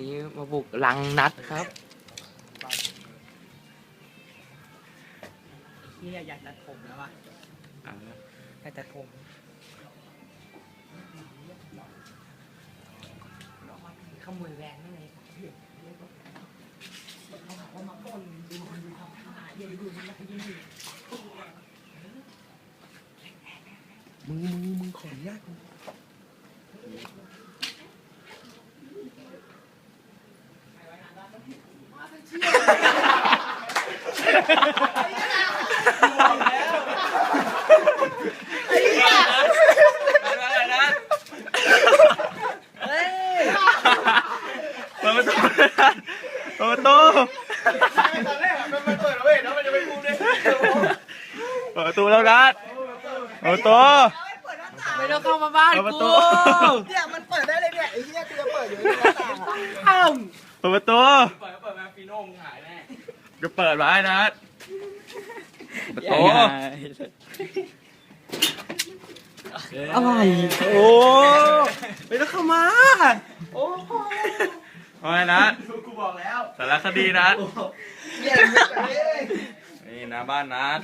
นี้มาบุกลังนัดครับเฮียอยากตัดผมแล้วว่ะอยากตัดผมขโมยแหวนนั่นไงมึงมึงมึงขออนุญาต เปิดประตูเปิดประตูตอนแรกมันเปิดแล้วเว้ยแล้วมันจะไปพูดด้วยเปิดประตูแล้วนัดเปิดประตูไม่ต้องเข้ามาบ้านเปิดประตูเนี่ยมันเปิดได้เลยเนี่ยไอ้เหี้ยกูจะเปิดอยู่ในหน้าต่างเปิดประตูเปิดปิดมา ฟีโน่มึงหายแน่ก็เปิดไว้นัดประตูอะไร โอ้ไม่ต้องเข้ามาเอาไงนัดกูบอกแล้วสารคดีนัดเนี่ยมันเปิดได้เลยนี่นะบ้านนัด